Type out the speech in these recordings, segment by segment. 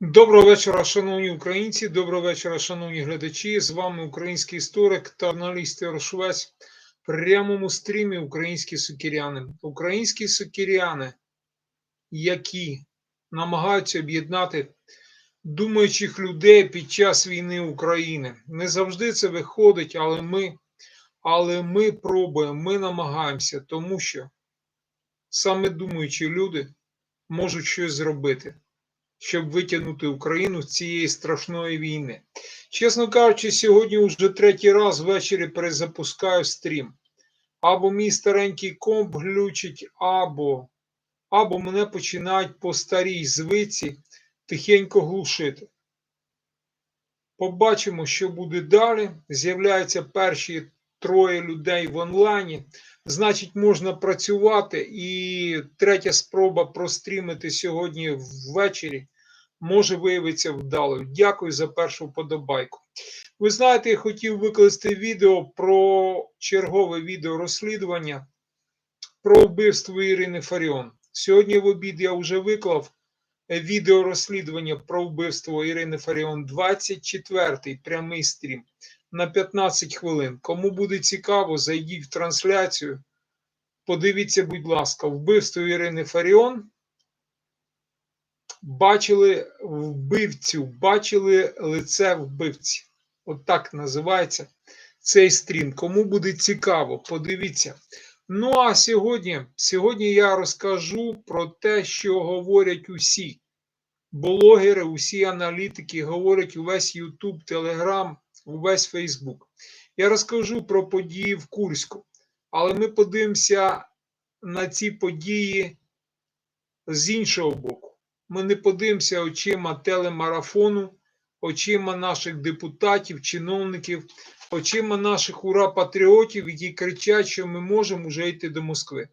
Доброго вечора, шановні українці. Доброго вечора, шановні глядачі. З вами український історик та журналіст Ярошвець в прямому стрімі Українські сукіряни. Українські сукіряни, які намагаються об'єднати думаючих людей під час війни України. Не завжди це виходить, але ми, але ми пробуємо, ми намагаємося, тому що саме думаючі люди можуть щось зробити щоб витягнути Україну з цієї страшної війни. Чесно кажучи, сьогодні вже третій раз ввечері перезапускаю стрім. Або мій старенький комп глючить, або або мене починають по старій звиці тихенько глушити. Побачимо, що буде далі. З'являються перші троє людей в онлайні. Значить, можна працювати. І третя спроба прострімити сьогодні ввечері може виявитися вдалою. Дякую за першу вподобайку. Ви знаєте, я хотів викласти відео про чергове відео розслідування про вбивство Ірини Фаріон. Сьогодні в обід я вже виклав відео розслідування про вбивство Ірини Фаріон 24-й прямий стрім на 15 хвилин. Кому буде цікаво, зайдіть в трансляцію. Подивіться, будь ласка, вбивство Ірини Фаріон. Бачили вбивцю, бачили лице вбивці. От так називається цей стрім. Кому буде цікаво, подивіться. Ну а сьогодні, сьогодні я розкажу про те, що говорять усі блогери, усі аналітики, говорять увесь YouTube, Telegram, увесь Facebook. Я розкажу про події в Курську, але ми подивимося на ці події з іншого боку. Ми не подивимося очима телемарафону, очима наших депутатів, чиновників, очима наших ура-патріотів, які кричать, що ми можемо вже йти до Москви.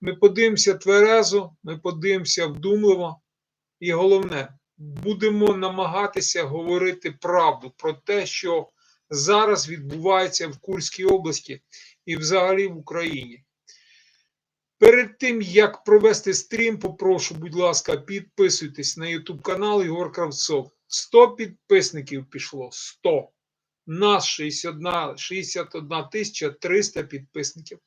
Ми подивимося тверезо, ми подивимося вдумливо, і головне, будемо намагатися говорити правду про те, що зараз відбувається в Курській області і взагалі в Україні. Перед тим, як провести стрім, попрошу, будь ласка, підписуйтесь на YouTube канал Ігор Кравцов. 100 підписників пішло. 100. Нас 61 61 тисяча 300 підписників.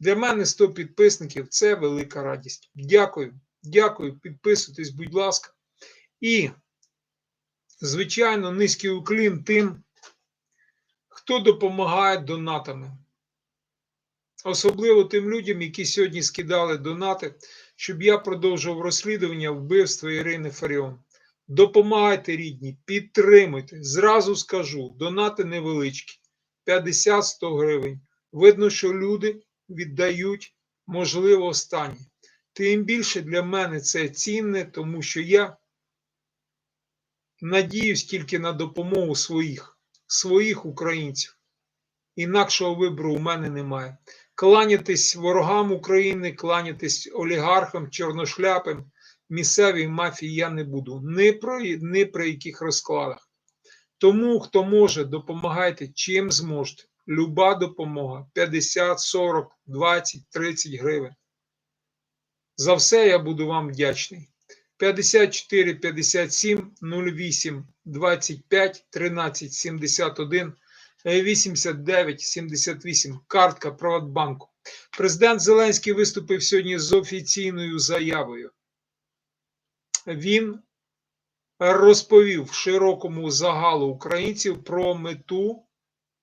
Для мене 100 підписників це велика радість. Дякую. Дякую. Підписуйтесь, будь ласка. І, звичайно, низький уклін тим, хто допомагає донатами. Особливо тим людям, які сьогодні скидали донати, щоб я продовжував розслідування вбивства Ірини Фаріон. Допомагайте рідні, підтримуйте. Зразу скажу: донати невеличкі, 50-100 гривень. Видно, що люди віддають, можливо, останні. Тим більше для мене це цінне, тому що я надіюсь тільки на допомогу своїх, своїх українців. Інакшого вибору у мене немає кланятись ворогам України, кланятись олігархам, чорношляпим, місцевій мафії я не буду. Ні про, ні про яких розкладах. Тому, хто може, допомагайте чим зможете. Люба допомога 50, 40, 20, 30 гривень. За все я буду вам вдячний. 54 57 08 25 13 71 8978, картка Приватбанку. Президент Зеленський виступив сьогодні з офіційною заявою. Він розповів широкому загалу українців про мету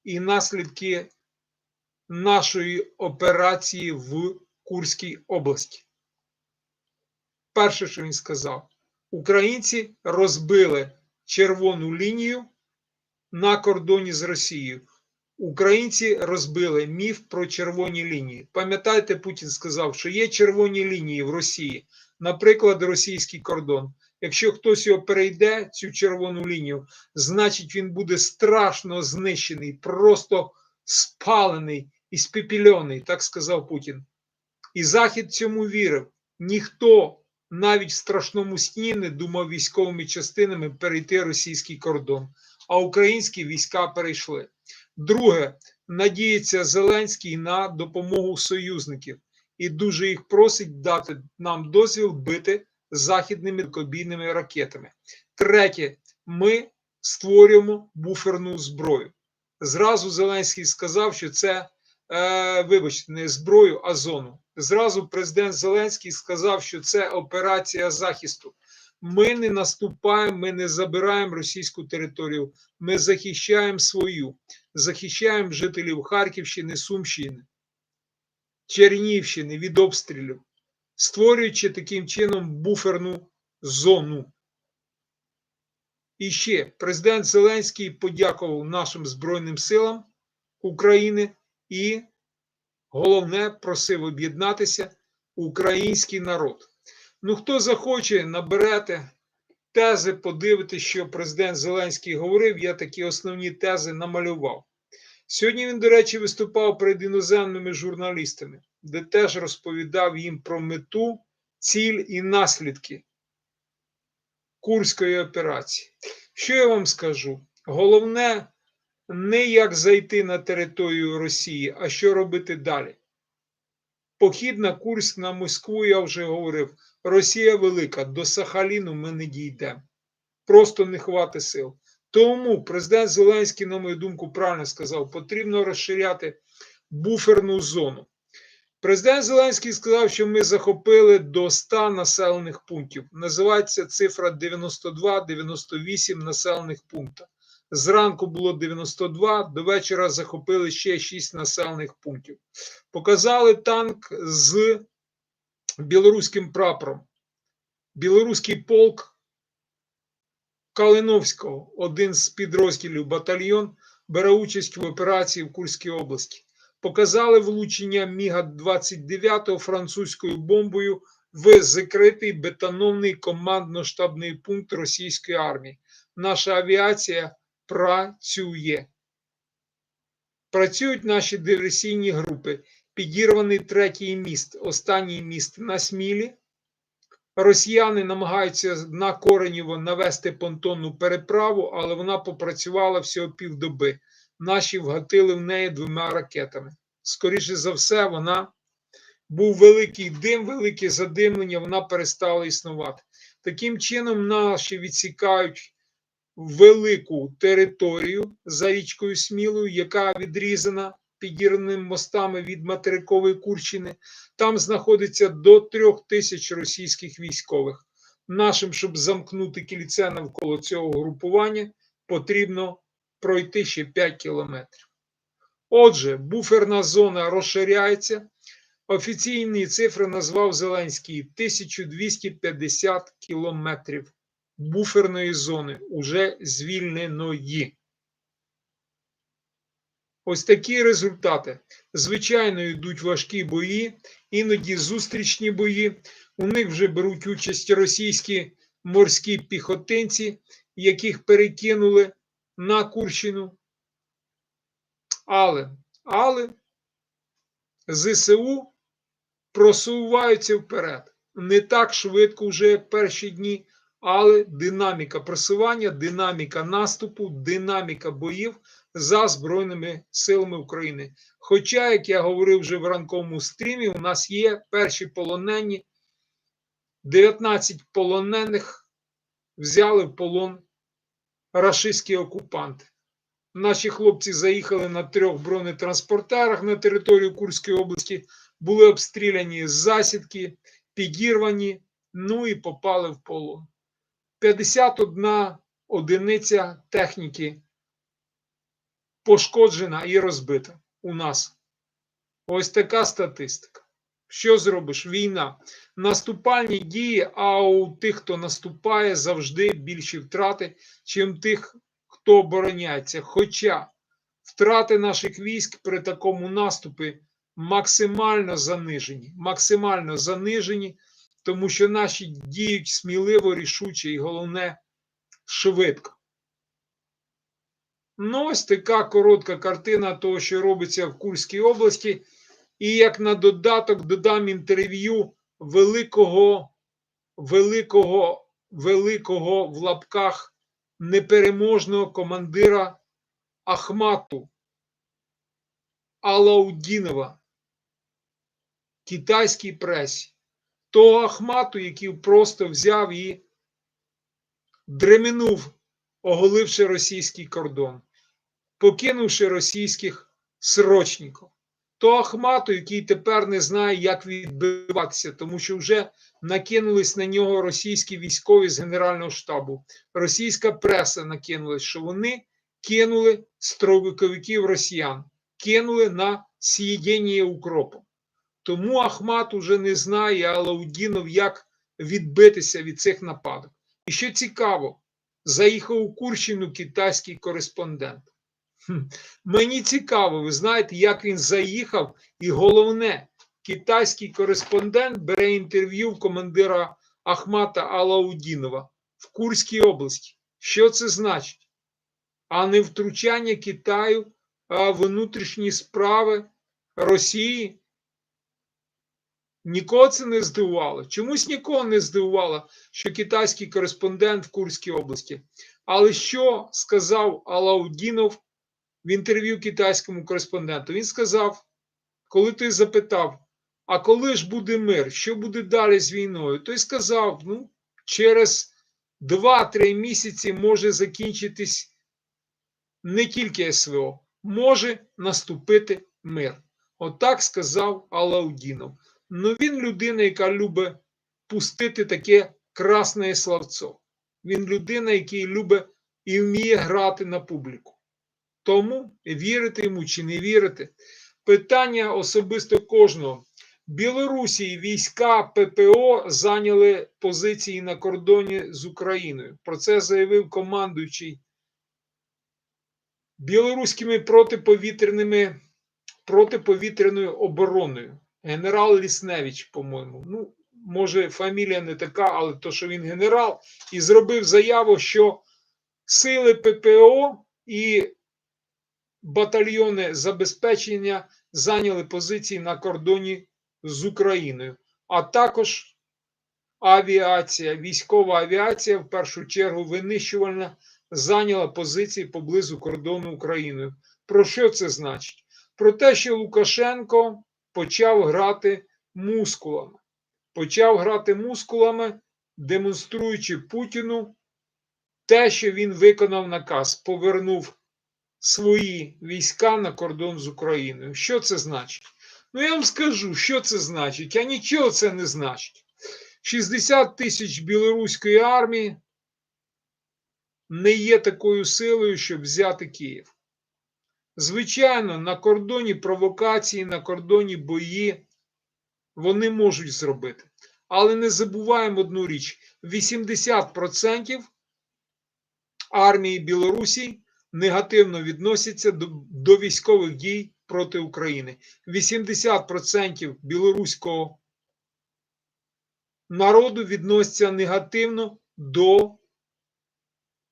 і наслідки нашої операції в Курській області. Перше, що він сказав, українці розбили червону лінію на кордоні з Росією. Українці розбили міф про червоні лінії. Пам'ятаєте, Путін сказав, що є червоні лінії в Росії, наприклад, російський кордон. Якщо хтось його перейде, цю червону лінію, значить він буде страшно знищений, просто спалений і спепільоний, так сказав Путін. І Захід цьому вірив. Ніхто навіть в страшному сні не думав військовими частинами перейти російський кордон а українські війська перейшли. Друге, надіється Зеленський на допомогу союзників і дуже їх просить дати нам дозвіл бити західними далекобійними ракетами. Третє, ми створюємо буферну зброю. Зразу Зеленський сказав, що це, е, вибачте, не зброю, а зону. Зразу президент Зеленський сказав, що це операція захисту. Ми не наступаємо, ми не забираємо російську територію, ми захищаємо свою, захищаємо жителів Харківщини, Сумщини, Чернігівщини від обстрілів, створюючи таким чином буферну зону. І ще президент Зеленський подякував нашим Збройним силам України і, головне, просив об'єднатися український народ. Ну, хто захоче, наберете тези, подивитись, що президент Зеленський говорив. Я такі основні тези намалював. Сьогодні він, до речі, виступав перед іноземними журналістами, де теж розповідав їм про мету, ціль і наслідки Курської операції. Що я вам скажу? Головне не як зайти на територію Росії, а що робити далі. Похід на Курськ на Москву, я вже говорив, Росія велика, до Сахаліну ми не дійдемо. Просто не хватить сил. Тому президент Зеленський, на мою думку, правильно сказав, потрібно розширяти буферну зону. Президент Зеленський сказав, що ми захопили до 100 населених пунктів. Називається цифра 92-98 населених пунктів. Зранку було 92, до вечора захопили ще 6 населених пунктів. Показали танк з білоруським прапором. Білоруський полк Калиновського, один з підрозділів батальйон, бере участь в операції в Курській області. Показали влучення Міга 29 французькою бомбою в закритий бетонований командно-штабний пункт російської армії. Наша авіація працює. Працюють наші диверсійні групи. Підірваний третій міст, останній міст на Смілі. Росіяни намагаються на Коренєво навести понтонну переправу, але вона попрацювала всього півдоби. Наші вгатили в неї двома ракетами. Скоріше за все, вона був великий дим, велике задимлення, вона перестала існувати. Таким чином, наші відсікають велику територію за річкою Смілою, яка відрізана підірними мостами від материкової Курщини. Там знаходиться до трьох тисяч російських військових. Нашим, щоб замкнути кільце навколо цього групування, потрібно пройти ще 5 кілометрів. Отже, буферна зона розширяється. Офіційні цифри назвав Зеленський 1250 кілометрів буферної зони уже звільненої. Ось такі результати. Звичайно, йдуть важкі бої, іноді зустрічні бої. У них вже беруть участь російські морські піхотинці, яких перекинули на Курщину. Але, але ЗСУ просуваються вперед. Не так швидко вже перші дні, але динаміка просування, динаміка наступу, динаміка боїв за Збройними силами України. Хоча, як я говорив вже в ранковому стрімі, у нас є перші полонені, 19 полонених взяли в полон рашистські окупанти. Наші хлопці заїхали на трьох бронетранспортерах на територію Курської області, були обстріляні з засідки, підірвані, ну і попали в полон. 51 одиниця техніки пошкоджена і розбита у нас. Ось така статистика. Що зробиш? Війна. Наступальні дії, а у тих, хто наступає, завжди більші втрати, чим тих, хто обороняється. Хоча втрати наших військ при такому наступі максимально занижені. Максимально занижені, тому що наші діють сміливо, рішуче і головне швидко. Ну, ось така коротка картина того, що робиться в Курській області. І як на додаток додам інтерв'ю великого, великого, великого в лапках непереможного командира Ахмату Алаудінова китайській пресі. Того Ахмату, який просто взяв і дременув, оголивши російський кордон, покинувши російських срочників. То Ахмату, який тепер не знає, як відбиватися, тому що вже накинулись на нього російські військові з Генерального штабу, російська преса накинулась, що вони кинули строковиків росіян, кинули на з'їдення укропом. Тому Ахмат уже не знає Алаудінов, як відбитися від цих нападок. І що цікаво, заїхав у Курщину китайський кореспондент. Мені цікаво, ви знаєте, як він заїхав, і головне, китайський кореспондент бере інтерв'ю в командира Ахмата Алаудінова в Курській області. Що це значить? А не втручання Китаю а внутрішні справи Росії? Нікого це не здивувало. Чомусь нікого не здивувало, що китайський кореспондент в Курській області. Але що сказав Алаудінов в інтерв'ю китайському кореспонденту? Він сказав, коли той запитав, а коли ж буде мир, що буде далі з війною? Той сказав: ну, через 2-3 місяці може закінчитись не тільки СВО, може наступити мир. Отак сказав Алаудінов. Ну він людина, яка любить пустити таке красне словцо. Він людина, який любить і вміє грати на публіку. Тому вірити йому чи не вірити. Питання особисто кожного. Білорусі війська ППО зайняли позиції на кордоні з Україною. Про це заявив командуючий білоруськими протиповітряними протиповітряною обороною. Генерал Лісневич, по-моєму. Ну, може, фамілія не така, але то, що він генерал, і зробив заяву, що сили ППО і батальйони забезпечення зайняли позиції на кордоні з Україною, а також авіація, військова авіація, в першу чергу винищувальна, зайняла позиції поблизу кордону Україною. Про що це значить? Про те, що Лукашенко почав грати мускулами. Почав грати мускулами, демонструючи Путіну те, що він виконав наказ, повернув свої війська на кордон з Україною. Що це значить? Ну, я вам скажу, що це значить, а нічого це не значить. 60 тисяч білоруської армії не є такою силою, щоб взяти Київ. Звичайно, на кордоні провокації, на кордоні бої вони можуть зробити. Але не забуваємо одну річ: 80% армії Білорусі негативно відносяться до, до військових дій проти України. 80% білоруського народу відносяться негативно до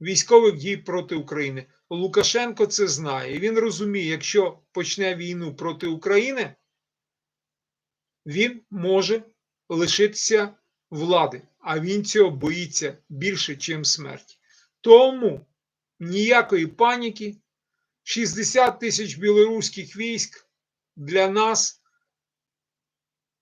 військових дій проти України. Лукашенко це знає. Він розуміє, якщо почне війну проти України, він може лишитися влади, а він цього боїться більше, ніж смерті. Тому ніякої паніки, 60 тисяч білоруських військ для нас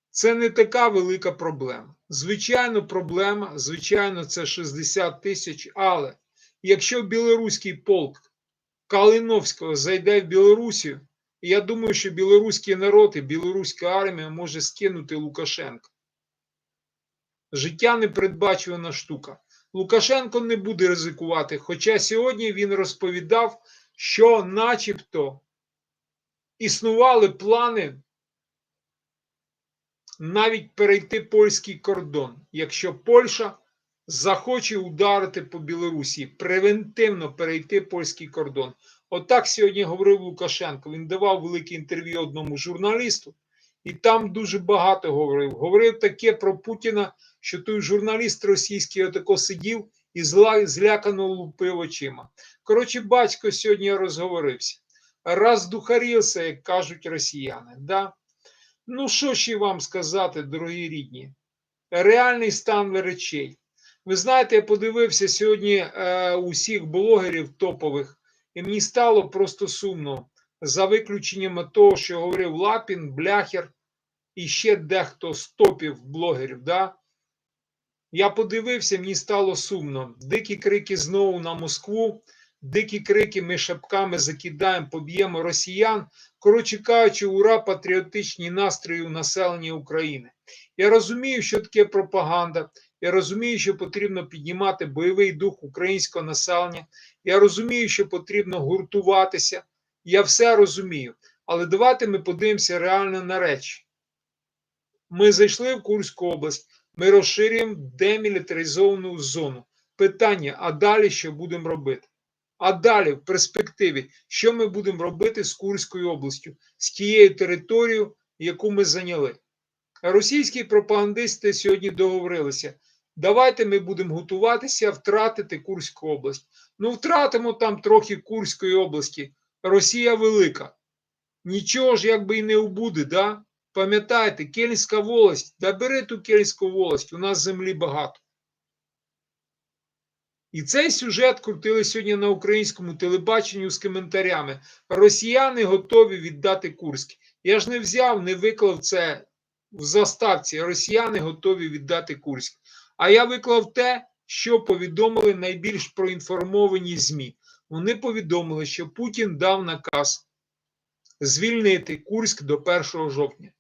це не така велика проблема. Звичайно, проблема, звичайно, це 60 тисяч, але якщо білоруський полк Калиновського зайде в Білорусію, я думаю, що білоруський народ і білоруська армія може скинути Лукашенка. Життя непередбачувана штука. Лукашенко не буде ризикувати. Хоча сьогодні він розповідав, що начебто існували плани навіть перейти польський кордон, якщо Польща захоче ударити по Білорусі, превентивно перейти польський кордон. Отак сьогодні говорив Лукашенко. Він давав велике інтерв'ю одному журналісту, і там дуже багато говорив. Говорив таке про Путіна, що той журналіст російський отако сидів і злякано лупив очима. Коротше, батько сьогодні розговорився. Роздухарівся, як кажуть росіяни. Да? Ну, що ще вам сказати, дорогі рідні? Реальний стан речей. Ви знаєте, я подивився сьогодні е, усіх блогерів топових, і мені стало просто сумно за виключенням того, що говорив Лапін, Бляхер. і ще дехто з топів блогерів. Да? Я подивився, мені стало сумно. Дикі крики знову на Москву, дикі крики ми шапками закидаємо, поб'ємо росіян. Коротше кажучи, ура, патріотичні настрої у населення України. Я розумію, що таке пропаганда. Я розумію, що потрібно піднімати бойовий дух українського населення. Я розумію, що потрібно гуртуватися. Я все розумію. Але давайте ми подивимося реально на речі. Ми зайшли в Курську область, ми розширюємо демілітаризовану зону. Питання: а далі що будемо робити? А далі, в перспективі, що ми будемо робити з Курською областю, з тією територією, яку ми зайняли? Російські пропагандисти сьогодні договорилися. Давайте ми будемо готуватися втратити Курську область. Ну, втратимо там трохи Курської області. Росія велика. Нічого ж якби і не убуде, да? Пам'ятайте, Кельська волость, да бери ту Кельську волость, у нас землі багато. І цей сюжет крутили сьогодні на українському телебаченні з коментарями. Росіяни готові віддати Курськ. Я ж не взяв, не виклав це в заставці. Росіяни готові віддати Курськ. А я виклав те, що повідомили найбільш проінформовані ЗМІ. Вони повідомили, що Путін дав наказ звільнити Курськ до 1 жовтня.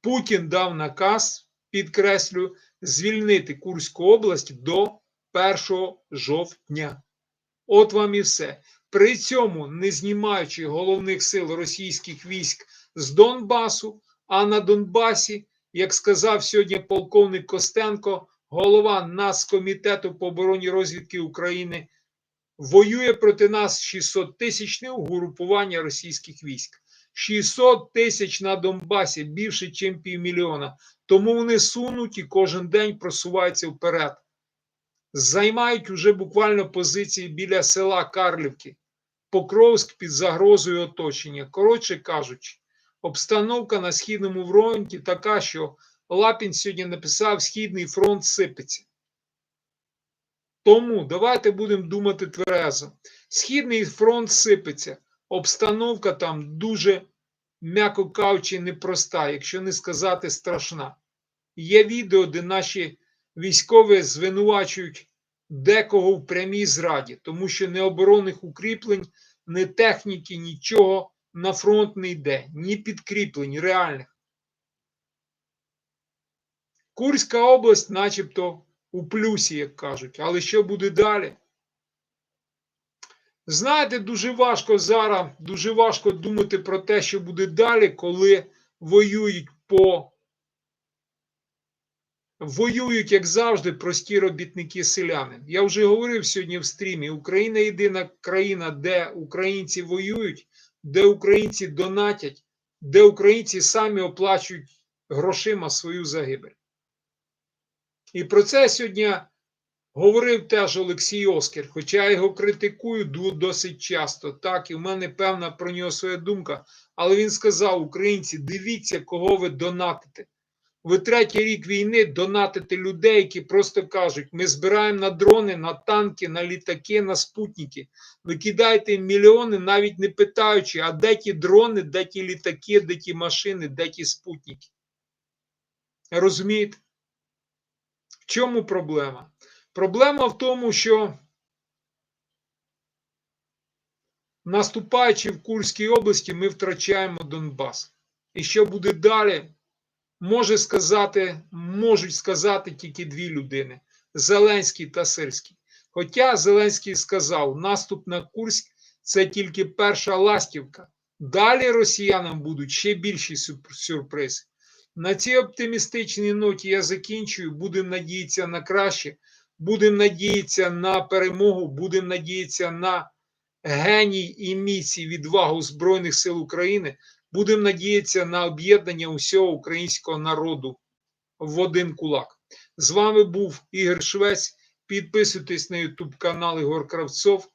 Путін дав наказ, підкреслюю, звільнити Курську область до 1 жовтня. От вам і все. При цьому не знімаючи головних сил російських військ з Донбасу, а на Донбасі, як сказав сьогодні полковник Костенко, голова Нацкомітету по обороні розвідки України, воює проти нас 600 тисячне угрупування російських військ. 600 тисяч на Донбасі більше, ніж півмільйона. Тому вони сунуть і кожен день просуваються вперед. Займають уже буквально позиції біля села Карлівки, Покровськ під загрозою оточення. Коротше кажучи, обстановка на східному фронті така, що Лапін сьогодні написав: Східний фронт сипеться. Тому давайте будемо думати тверезо. Східний фронт сипеться. Обстановка там дуже, м'яко кажучи, непроста, якщо не сказати страшна. Є відео, де наші військові звинувачують декого в прямій зраді, тому що ні оборонних укріплень, ні техніки, нічого на фронт не йде, ні підкріплень реальних. Курська область, начебто, у плюсі, як кажуть, але що буде далі? Знаєте, дуже важко зараз, дуже важко думати про те, що буде далі, коли воюють по воюють, як завжди, прості робітники селяни. Я вже говорив сьогодні в стрімі: Україна єдина країна, де українці воюють, де українці донатять, де українці самі оплачують грошима свою загибель. І про це сьогодні говорив теж Олексій Оскар, хоча я його критикую досить часто. Так, і в мене певна про нього своя думка. Але він сказав: Українці, дивіться, кого ви донатите. Ви третій рік війни донатите людей, які просто кажуть: ми збираємо на дрони, на танки, на літаки, на спутники. Ви кидаєте мільйони, навіть не питаючи, а де ті дрони, де ті літаки, де ті машини, де ті спутники. Розумієте? В чому проблема? Проблема в тому, що наступаючи в Курській області, ми втрачаємо Донбас. І що буде далі, може сказати, можуть сказати тільки дві людини: Зеленський та Сирський. Хоча Зеленський сказав, наступ на Курськ це тільки перша ластівка. Далі росіянам будуть ще більші сюрпризи. На цій оптимістичній ноті я закінчую. Будемо надіятися на краще. Будемо надіятися на перемогу, будемо надіятися на геній і міці відвагу Збройних сил України. Будемо надіятися на об'єднання усього українського народу в один кулак. З вами був Ігор Швець. Підписуйтесь на YouTube канал Ігор Кравцов.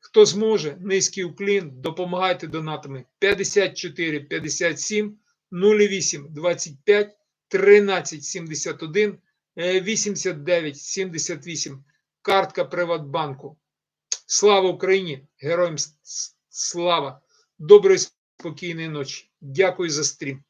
Хто зможе, низький уклін, допомагайте донатами 54 57 08 25 13 71 89 78. Картка Приватбанку. Слава Україні! Героям слава! Доброї спокійної ночі! Дякую за стрім!